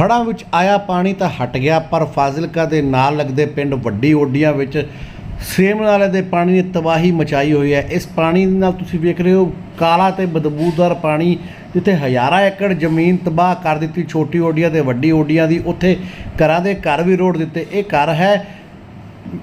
ਹੜ੍ਹਾਂ ਵਿੱਚ ਆਇਆ ਪਾਣੀ ਤਾਂ ਹਟ ਗਿਆ, ਪਰ ਫਾਜ਼ਿਲਕਾ ਦੇ ਨਾਲ ਲੱਗਦੇ ਪਿੰਡ ਵੱਡੀ ਓਡੀਆਂ ਵਿੱਚ ਸੇਮ ਨਾਲੇ ਦੇ ਪਾਣੀ ਨੇ ਤਬਾਹੀ ਮਚਾਈ ਹੋਈ ਹੈ। ਇਸ ਪਾਣੀ ਨਾਲ ਤੁਸੀਂ ਵੇਖ ਰਹੇ ਹੋ, ਕਾਲਾ ਤੇ ਬਦਬੂਦਾਰ ਪਾਣੀ, ਜਿੱਥੇ ਹਜ਼ਾਰਾਂ ਏਕੜ ਜ਼ਮੀਨ ਤਬਾਹ ਕਰ ਦਿੱਤੀ ਛੋਟੀ ਓਡੀਆਂ ਤੇ ਵੱਡੀ ਓਡੀਆਂ ਦੀ। ਉੱਥੇ ਘਰਾਂ ਦੇ ਘਰ ਵੀ ਰੋੜ ਦਿੱਤੇ। ਇਹ ਘਰ ਹੈ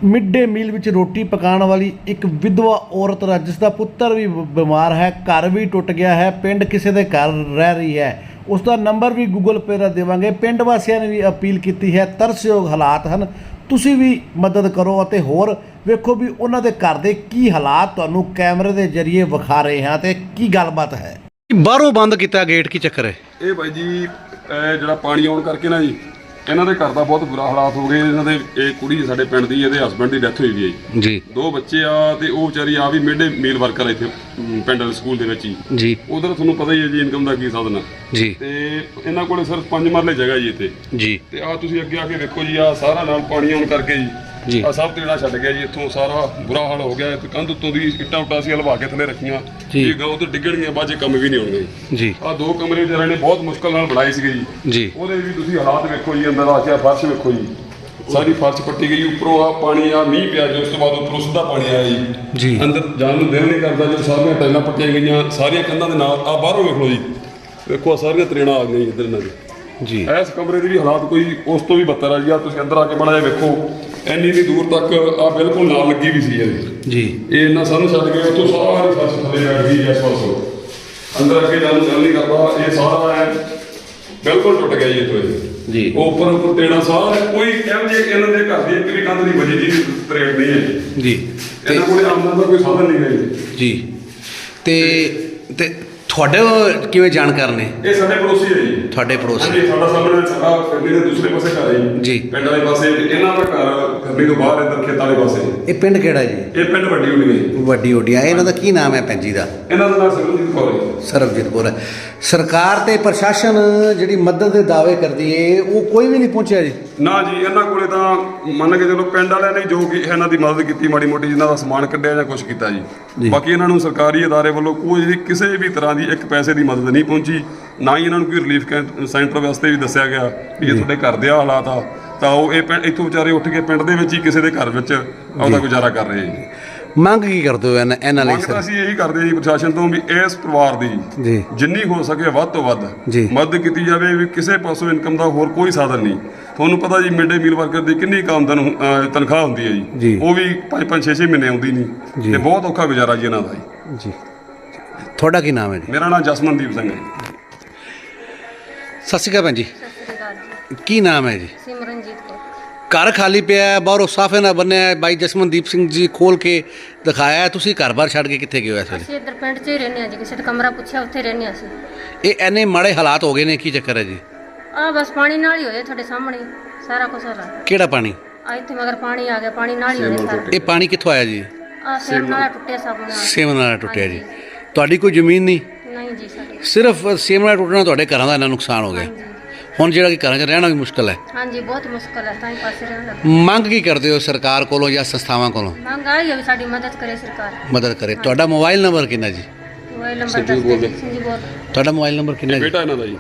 ਮਿਡ ਡੇ ਮੀਲ ਵਿੱਚ ਰੋਟੀ ਪਕਾਉਣ ਵਾਲੀ ਇੱਕ ਵਿਧਵਾ ਔਰਤ ਦਾ ਜਿਸ ਦਾ ਪੁੱਤਰ ਵੀ ਬ- ਬਿਮਾਰ ਹੈ, ਘਰ ਵੀ ਟੁੱਟ ਗਿਆ ਹੈ, ਪਿੰਡ ਕਿਸੇ ਦੇ ਘਰ ਰਹਿ ਰਹੀ ਹੈ। ਉਸ ਦਾ ਨੰਬਰ ਵੀ ਗੂਗਲ ਪੇ ਦਾ ਦੇਵਾਂਗੇ। ਪਿੰਡ ਵਾਸੀਆਂ ਨੇ ਵੀ ਅਪੀਲ ਕੀਤੀ ਹੈ ਤਰਸਯੋਗ ਹਾਲਾਤ ਹਨ। ਤੁਸੀਂ ਵੀ ਮਦਦ ਕਰੋ ਅਤੇ ਹੋਰ ਵੇਖੋ ਵੀ ਉਹਨਾਂ ਦੇ ਘਰ ਦੇ ਕੀ ਹਾਲਾਤ ਤੁਹਾਨੂੰ ਕੈਮਰੇ ਦੇ ਜ਼ਰੀਏ ਵਿਖਾ ਰਹੇ ਹਾਂ ਤੇ ਕੀ ਗੱਲਬਾਤ ਹੈ। ਬਾਹਰੋਂ ਬੰਦ ਕੀਤਾ ਗੇਟ ਕੀ ਚੱਕਰ ਹੈ? ਇਹ ਬਾਈ ਜੀ ਇਹ ਜਿਹੜਾ ਪਾਣੀ ਆਉਣ ਕਰਕੇ ਨਾ ਜੀ ਇਹਨਾਂ ਦੇ ਘਰ ਦਾ ਬਹੁਤ ਬੁਰਾ ਹਾਲਾਤ ਹੋ ਗਏ। ਇਹਨਾਂ ਦੇ ਇਹ ਕੁੜੀ ਸਾਡੇ ਪਿੰਡ ਦੀ ਇਹਦੇ ਹਸਬੰਡ ਦੀ ਡੈਥ ਹੋਈ ਵੀ ਹੈ ਜੀ। ਜੀ। ਦੋ ਬੱਚੇ ਆ ਤੇ ਉਹ ਵਿਚਾਰੀ ਆ ਵੀ ਮਿਡ ਮੀਲ ਵਰਕਰ ਇੱਥੇ ਅਮ, ਪਿੰਡ ਦੇ ਸਕੂਲ ਦੇ ਵਿੱਚ ਹੀ। ਜੀ। ਉਧਰ ਤੁਹਾਨੂੰ ਪਤਾ ਹੀ ਹੈ ਜੀ ਇਨਕਮ ਦਾ ਕੀ ਸਾਧਨ ਆ। ਜੀ। ਤੇ ਇਹਨਾਂ ਕੋਲੇ ਸਿਰਫ ਪੰਜ ਮਰਲੇ ਜਗ੍ਹਾ ਜੀ ਇੱਥੇ। ਜੀ। ਤੇ ਆ ਤੁਸੀਂ ਅੱਗੇ ਆ ਕੇ ਵੇਖੋ ਜੀ ਆ ਸਾਰਾ ਨਾਲ ਪਾਣੀ ਆਉਣ ਕਰਕੇ ਜੀ। ਜੀ। ਆ ਸਭ ਤੇੜਾ ਛੱਡ ਗਿਆ ਜੀ ਇੱਥੋਂ ਸਾਰਾ ਬੁਰਾ ਹਾਲ ਹੋ ਗਿਆ। ਤੇ ਕੰਧ ਉੱਤੋਂ ਦੀ ਇੱਟਾਂ ਉੱਟਾਂ ਸੀ ਹਲਵਾ ਕੇ ਥੱਲੇ ਰੱਖੀਆਂ। ਜੀ। ਇਹ ਗਾਉਂ ਤੋਂ ਡਿੱਗਣਗੀਆਂ ਬਾਅਦ 'ਚ ਕੰਮ ਵੀ ਨਹੀਂ ਹੋਣਗੇ। ਜੀ। ਆ ਦੋ ਕਮਰੇ ਵਿਚਾਰੇ ਨੇ ਬਹੁਤ ਮੁਸ਼ਕਲ ਨਾਲ ਬਣਾਏ ਸੀਗੇ ਜੀ। ਜੀ। ਉਹਦੇ ਵੀ ਤੁਸੀਂ ਹਾਲਾਤ ਵੇਖੋ ਜੀ ਅੰਦਰ ਆ ਕੇ ਆਹ ਫਰਸ਼ ਵੇਖੋ ਜੀ। ਸਾਰੀ ਫਰਸ਼ ਪੱਟੀ ਗਈ ਉੱਪਰੋਂ ਆ ਪਾਣੀ ਆ ਮੀਂਹ ਪਿਆ ਜੀ ਉਸ ਤੋਂ ਬਾਅਦ ਉੱਪਰੋਂ ਸਿੱਧਾ ਪਾਣੀ ਆਇਆ ਜੀ। ਜੀ। ਅੰਦਰ ਜਾਣ ਨੂੰ ਦਿਲ ਨਹੀਂ ਕਰਦਾ ਜੀ ਸਾਰੀਆਂ ਟਾਈਲਾਂ ਪੱਟੀਆਂ ਗਈਆਂ ਸਾਰੀਆਂ ਕੰਧਾਂ ਦੇ ਨਾਲ ਆ ਬਾਹਰੋਂ ਵੇਖ ਲਓ ਜੀ। ਵੇਖੋ ਆਹ ਸਾਰੀਆਂ ਤਰੇੜਾਂ ਆ ਗਈਆਂ ਜੀ ਇੱਧਰ ਇਹਨਾਂ ਦੇ ਜੀ। ਇਸ ਕਮਰੇ ਦੇ ਵੀ ਹਾਲਾਤ ਕੋਈ ਉਸ ਤੋਂ ਵੀ ਬੱਤਰ ਆ ਜੀ ਆ ਤੁਸੀਂ ਅੰਦਰ ਆ ਕੇ ਜਿਹਾ ਵੇਖੋ। ਇੰਨੀ ਦੀ ਦੂਰ ਤੱਕ ਆ ਬਿਲਕੁਲ ਨਾਲ ਲੱਗੀ ਵੀ ਸੀ ਇਹਦੀ। ਜੀ। ਇਹ ਇੰਨਾ ਸਾਨੂੰ ਛੱਡ ਕੇ ਉੱਥੋਂ ਸਾਰੀ ਫਰਸ਼ ਥੱਲੇ ਬੈਠ ਗਈ ਇਸ ਪਾਸੋਂ ਅੰਦਰ ਅੱਗੇ ਜਾਣ ਨੂੰ ਨਹੀਂ ਕਰਦਾ ਇਹ ਸਾਰਾ ਹੈ ਬਿਲਕੁਲ ਟੁੱਟ ਗਿਆ ਜੀ ਇੱਥੋਂ ਇਹ। ਜੀ। ਉਹ ਉੱਪਰ ਉੱਪਰ ਤੇੜਾ ਸਾਰਾ ਕੋਈ ਇਹੋ ਜਿਹੇ ਇਹਨਾਂ ਦੇ ਘਰ ਦੀ ਇੱਕ ਵੀ ਕੰਧ ਨਹੀਂ ਬਜੀ ਜੀ ਤਰੇੜ ਨਹੀਂ ਹੈ। ਜੀ ਜੀ। ਇਹਨਾਂ ਕੋਲੇ ਆਮਦਨ ਦਾ ਕੋਈ ਸਾਧਨ ਨਹੀਂ ਹੈ ਜੀ। ਜੀ। ਤੇ ਤੇ ਤੁਹਾਡੇ ਕਿਵੇਂ ਜਾਣਕਾਰ ਨੇ? ਇਹ ਸਾਡੇ ਪੜੋਸੀ ਹੈ ਜੀ। ਤੁਹਾਡੇ ਪੜੋਸੀ। ਹਾਂਜੀ ਸਾਡਾ ਸਾਹਮਣੇ ਸਾਡਾ ਫੈਮਿਲੀ ਦੇ ਦੂਸਰੇ ਪਾਸੇ ਘਰ ਹੈ ਜੀ। ਪਿੰਡ ਵਾਲੇ ਪਾਸੇ ਇਹਨਾਂ ਦਾ ਘਰ ਫੈਮਿਲੀ ਤੋਂ ਬਾਹਰ ਇੱਧਰ ਖੇਤਾਂ ਵਾਲੇ ਪਾਸੇ ਇਹ ਪਿੰਡ ਕਿਹੜਾ ਜੀ? ਇਹ ਪਿੰਡ ਵੱਡੀ ਹੁੰਦੀ ਹੈ ਵੱਡੀ ਓਡੀਆਂ ਇਹਨਾਂ ਦਾ ਕੀ ਨਾਮ ਹੈ ਭੈਣ ਜੀ ਦਾ? ਇਹਨਾਂ ਦਾ ਨਾਮ ਸਿਮਰਜੀਤ ਕੌਰ ਹੈ ਸਰਬਜੀਤ ਕੌਰ ਹੈ। ਸਰਕਾਰ ਤੇ ਪ੍ਰਸ਼ਾਸਨ ਜਿਹੜੀ ਮਦਦ ਦੇ ਦਾਅਵੇ ਕਰਦੀ ਏ ਉਹ ਕੋਈ ਵੀ ਨਹੀਂ ਪਹੁੰਚਿਆ ਜੀ। ਨਾ ਜੀ ਇਹਨਾਂ ਕੋਲੇ ਤਾਂ ਮੰਨ ਕੇ ਚਲੋ ਪਿੰਡ ਵਾਲਿਆਂ ਨੇ ਜੋ ਕਿ ਇਹਨਾਂ ਦੀ ਮਦਦ ਕੀਤੀ ਮਾੜੀ ਮੋਟੀ ਜਿਨ੍ਹਾਂ ਦਾ ਸਮਾਨ ਕੱਢਿਆ ਜਾਂ ਕੁਝ ਕੀਤਾ ਜੀ। ਬਾਕੀ ਇਹਨਾਂ ਨੂੰ ਸਰਕਾਰੀ ਅਦਾਰੇ ਵੱਲੋਂ ਕੋਈ ਵੀ ਕਿਸੇ ਵੀ ਤਰ੍ਹਾਂ ਦੀ ਇੱਕ ਪੈਸੇ ਦੀ ਮਦਦ ਨਹੀਂ ਪਹੁੰਚੀ। ਨਾ ਹੀ ਇਹਨਾਂ ਨੂੰ ਕੋਈ ਰਿਲੀਫ ਸੈਂਟਰ ਵਾਸਤੇ ਵੀ ਦੱਸਿਆ ਗਿਆ ਵੀ ਇਹ ਤੁਹਾਡੇ ਘਰ ਦੇ ਹਾਲਾਤ ਆ। ਤਾਂ ਉਹ ਇਹ ਇੱਥੋਂ ਵਿਚਾਰੇ ਉੱਠ ਕੇ ਪਿੰਡ ਦੇ ਵਿੱਚ ਹੀ ਕਿਸੇ ਦੇ ਘਰ ਵਿੱਚ ਆਪਦਾ ਗੁਜ਼ਾਰਾ ਕਰ ਰਹੇ ਜੀ। ਮੰਗ ਕੀ ਕਰਦੇ ਹੋ ਇਹਨਾਂ ਇਹਨਾਂ ਲਈ ਮੰਗ ਤਾਂ ਸਰ? ਅਸੀਂ ਇਹੀ ਕਰਦੇ ਜੀ ਪ੍ਰਸ਼ਾਸਨ ਤੋਂ ਵੀ ਇਸ ਪਰਿਵਾਰ ਦੀ ਜੀ। ਜਿੰਨੀ ਹੋ ਸਕੇ ਵੱਧ ਤੋਂ ਵੱਧ ਜੀ। ਮਦਦ ਕੀਤੀ ਜਾਵੇ ਵੀ ਕਿਸੇ ਪਾਸੋਂ ਇਨਕਮ ਦਾ ਹੋਰ ਕੋਈ ਸਾਧਨ ਨਹੀਂ। ਤੁਹਾਨੂੰ ਪਤਾ ਜੀ ਮਿਡ ਮੀਲ ਵਰਕਰ ਦੀ ਕਿੰਨੀ ਕਾਮਦਨ ਅਹ, ਤਨਖਾਹ ਹੁੰਦੀ ਹੈ ਜੀ। ਜੀ। ਉਹ ਵੀ 5-5 6-6 ਮਹੀਨੇ ਆਉਂਦੀ ਨਹੀਂ ਜੀ। ਤੇ ਬਹੁਤ ਔਖਾ ਗੁਜ਼ਾਰਾ ਜੀ ਇਹਨਾਂ ਦਾ ਜੀ। ਜੀ। ਤੁਹਾਡਾ ਕੀ ਨਾਮ ਹੈ ਜੀ? ਮੇਰਾ ਨਾਮ ਜਸਮਨਦੀਪ ਸਿੰਘ ਹੈ ਜੀ। ਸਤਿ ਸ਼੍ਰੀ ਅਕਾਲ ਭੈਣ ਜੀ। ਸਤਿ ਸ੍ਰੀ ਅਕਾਲ ਜੀ। ਕੀ ਨਾਮ ਹੈ ਜੀ? ਸਿਮਰਨਜੀਤ ਘਰ ਖਾਲੀ ਪਿਆ ਹੈ ਬਾਹਰੋਂ ਸਾਫੇ ਨਾਲ ਬੰਨਿਆ ਹੈ। ਬਾਈ ਜਸਮਨਦੀਪ ਸਿੰਘ ਜੀ ਖੋਲ ਕੇ ਦਿਖਾਇਆ ਹੈ। ਤੁਸੀਂ ਘਰ-ਬਾਰ ਛੱਡ ਕੇ ਕਿੱਥੇ ਗਏ ਹੋ ਇਸ ਵੇਲੇ? ਅਸੀਂ ਇੱਧਰ ਪਿੰਡ 'ਚ ਹੀ ਰਹਿੰਦੇ ਹਾਂ ਜੀ। ਕਿਸੇ ਦਾ ਕਮਰਾ ਪੁੱਛਿਆ ਉੱਥੇ ਰਹਿੰਦੇ ਹਾਂ ਅਸੀਂ। ਇਹ ਐਨੇ ਮਾੜੇ ਹਾਲਾਤ ਹੋ ਗਏ ਨੇ ਕੀ ਚੱਕਰ ਹੈ ਜੀ? ਆ ਬਸ ਪਾਣੀ ਨਾਲ ਹੀ ਹੋਇਆ ਤੁਹਾਡੇ ਸਾਹਮਣੇ ਸਾਰਾ ਕੁਝ ਹੋ ਰਿਹਾ ਕਿਹੜਾ ਪਾਣੀ? ਆ ਇੱਥੇ ਮਗਰ ਪਾਣੀ ਆ ਗਿਆ ਪਾਣੀ ਨਾਲ ਹੀ ਹੋਇਆ ਸਾਰਾ। ਇਹ ਪਾਣੀ ਕਿੱਥੋਂ ਆਇਆ ਜੀ? ਆ ਸੇਮ ਨਾਲ ਟੁੱਟਿਆ ਸਭ ਨਾਲ। ਸੇਮ ਨਾਲ ਟੁੱਟਿਆ ਜੀ। ਤੁਹਾਡੀ ਕੋਈ ਜ਼ਮੀਨ ਨਹੀਂ? ਨਹੀਂ ਜੀ ਸਾਡੇ ਸਿਰਫ ਸੇਮ ਨਾਲ ਟੁੱਟਣਾ ਤੁਹਾਡੇ ਘਰਾਂ ਦਾ ਇੰਨਾ ਨੁਕਸਾਨ ਹੋ ਗਿਆ। ਹਾਂਜੀ। ਹੁਣ ਜਿਹੜਾ ਕਿ ਘਰਾਂ 'ਚ ਰਹਿਣਾ ਵੀ ਮੁਸ਼ਕਲ ਹੈ। ਹਾਂਜੀ ਬਹੁਤ ਮੁਸ਼ਕਲ ਹੈ ਤਾਂ ਹੀ ਪਾਸੇ ਰਹਿਣ। ਮੰਗ ਕੀ ਕਰਦੇ ਹੋ ਸਰਕਾਰ ਕੋਲੋਂ ਜਾਂ ਸੰਸਥਾਵਾਂ ਕੋਲੋਂ? ਮੰਗ ਆਈ ਹੈ ਵੀ ਸਾਡੀ ਮਦਦ ਕਰੇ ਸਰਕਾਰ। ਮਦਦ ਕਰੇ। ਤੁਹਾਡਾ ਮੋਬਾਈਲ ਨੰਬਰ ਕਿੰਨਾ ਜੀ? ਮੋਬਾਈਲ ਨੰਬਰ ਦੱਸ ਦਿਓ ਜੀ ਬੋਲ ਤੁਹਾਡਾ ਮੋਬਾਈਲ ਨੰਬਰ ਕਿੰਨਾ ਜੀ? ਬੇਟਾ ਇਹਨਾਂ ਦਾ ਜੀ।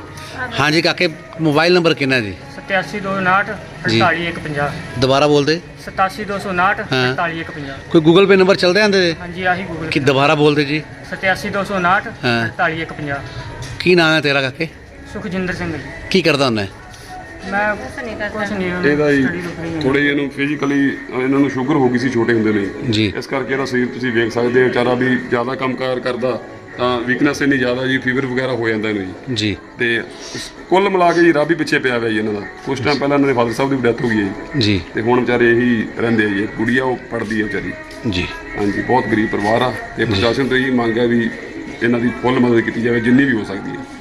ਹਾਂਜੀ ਕਾਕੇ ਮੋਬਾਈਲ ਨੰਬਰ ਕਿੰਨਾ ਜੀ? 8729 ਜੀ। 48150 ਦੁਬਾਰਾ ਬੋਲ ਦੇ 8729 ਹਾਂ। 48150 ਕੋਈ ਗੂਗਲ ਪੇ ਨੰਬਰ ਚੱਲਦੇ ਆਂਦੇ ਜੀ? ਹਾਂਜੀ ਆਹੀ ਗੂਗਲ ਕਿ ਦੁਬਾਰਾ ਬੋਲ ਦੇ ਜੀ 8729 ਹਾਂ। 48150 ਕੀ ਨਾਮ ਹੈ ਤੇਰਾ ਕਾਕੇ? ਸੁਖਜਿੰਦਰ ਸਿੰਘ ਜੀ। ਕੀ ਕਰਦਾ ਹੁੰਦਾ ਹੈ? ਮੈਂ ਕੁਛ ਨਹੀਂ ਕਰਦਾ। ਕੁਛ ਨਹੀਂ ਇਹਦਾ ਜੀ study ਰਹੀ ਹੈ। ਥੋੜੇ ਇਹਨੂੰ ਫਿਜ਼ੀਕਲੀ ਇਹਨਾਂ ਨੂੰ ਸ਼ੂਗਰ ਹੋ ਗਈ ਸੀ ਛੋਟੇ ਹੁੰਦੇ ਨੇ ਜੀ। ਇਸ ਕਰਕੇ ਇਹਦਾ ਸਰੀਰ ਤੁਸੀਂ ਵੇਖ ਸਕਦੇ ਹੋ ਵਿਚਾਰਾ ਵੀ ਜ਼ਿਆਦਾ ਕੰਮਕਾਰ ਕਰਦਾ ਤਾਂ ਵੀਕਨੈਸ ਇੰਨੀ ਜ਼ਿਆਦਾ ਜੀ ਫੀਵਰ ਵਗੈਰਾ ਹੋ ਜਾਂਦਾ ਇਹਨੂੰ ਜੀ। ਜੀ। ਤੇ ਕੁੱਲ ਮਿਲਾ ਕੇ ਜੀ ਰੱਬ ਹੀ ਪਿੱਛੇ ਪਿਆ ਹੋਇਆ ਜੀ ਇਹਨਾਂ ਦਾ। ਕੁਝ ਟਾਈਮ ਪਹਿਲਾਂ ਇਹਨਾਂ ਦੇ ਫਾਦਰ ਸਾਹਿਬ ਦੀ ਡੈਥ ਹੋ ਗਈ ਹੈ ਜੀ। ਜੀ। ਤੇ ਹੁਣ ਵਿਚਾਰੇ ਇਹੀ ਰਹਿੰਦੇ ਆ ਜੀ। ਇੱਕ ਕੁੜੀ ਆ ਉਹ ਪੜਦੀ ਹੈ ਵਿਚਾਰੀ। ਜੀ। ਹਾਂਜੀ ਬਹੁਤ ਗਰੀਬ ਪਰਿਵਾਰ ਆ। ਤੇ ਪ੍ਰਸ਼ਾਸਨ ਤੋਂ ਇਹੀ ਮੰਗ ਹੈ ਵੀ ਇਹਨਾਂ ਦੀ ਫੁੱਲ ਮਦਦ ਕੀਤੀ ਜਾਵੇ ਜਿੰਨੀ ਵੀ ਹੋ ਸਕਦੀ ਹੈ।